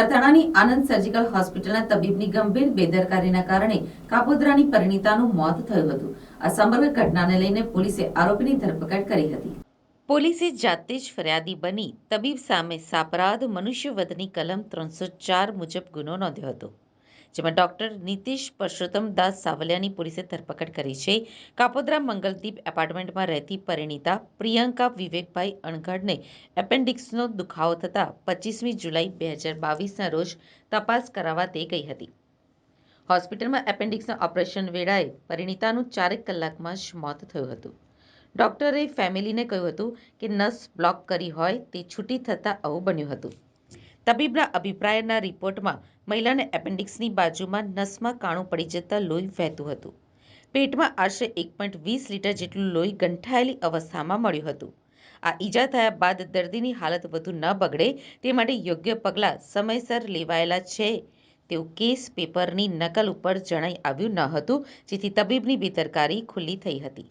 કતાણાની આનંદ surgical હોસ્પિટલના તબીબની ગંભીર બેદરકારીના કારણે કાપોદરાની પરિણીતાનું મોત થયું હતું. આ સમગ્ર ઘટનાને લઈને પોલીસે આરોપીની ધરપકડ કરી હતી. પોલીસે જાતે જ ફરિયાદી બની તબીબ સામે સાપરાધ મનુષ્યવધની કલમ ત્રણસો ચાર મુજબ ગુનો નોંધ્યો હતો. જેમાં ડોક્ટર નીતિશ પરસોત્તમ દાસ સાવલિયાની પોલીસે ધરપકડ કરી છે. કાપોદ્રા મંગલદીપ એપાર્ટમેન્ટમાં રહેતી પરિણીતા પ્રિયંકા વિવેકભાઈ અણઘડને એપેન્ડિક્સનો દુખાવો થતાં પચીસમી જુલાઈ બે હજાર બાવીસના રોજ તપાસ કરાવવા તે ગઈ હતી. હોસ્પિટલમાં એપેન્ડિક્સના ઓપરેશન વેળાએ પરિણીતાનું ચારેક કલાકમાં જ મોત થયું હતું. ડૉક્ટરે ફેમિલીને કહ્યું હતું કે નસ બ્લોક કરી હોય તે છૂટી થતાં આવું બન્યું હતું. તબીબના અભિપ્રાયના રિપોર્ટમાં મહિલાને એપેન્ડિક્સની બાજુમાં નસમાં કાણું પડી જતાં લોહી વહેતું હતું. પેટમાં આશરે એક પોઈન્ટ વીસ લીટર જેટલું લોહી ગંઠાયેલી અવસ્થામાં મળ્યું હતું. આ ઈજા થયા બાદ દર્દીની હાલત વધુ ન બગડે તે માટે યોગ્ય પગલાં સમયસર લેવાયેલા છે તેવું કેસ પેપરની નકલ ઉપર જણાઈ આવ્યું ન હતું, જેથી તબીબની બેદરકારી ખુલ્લી થઈ હતી.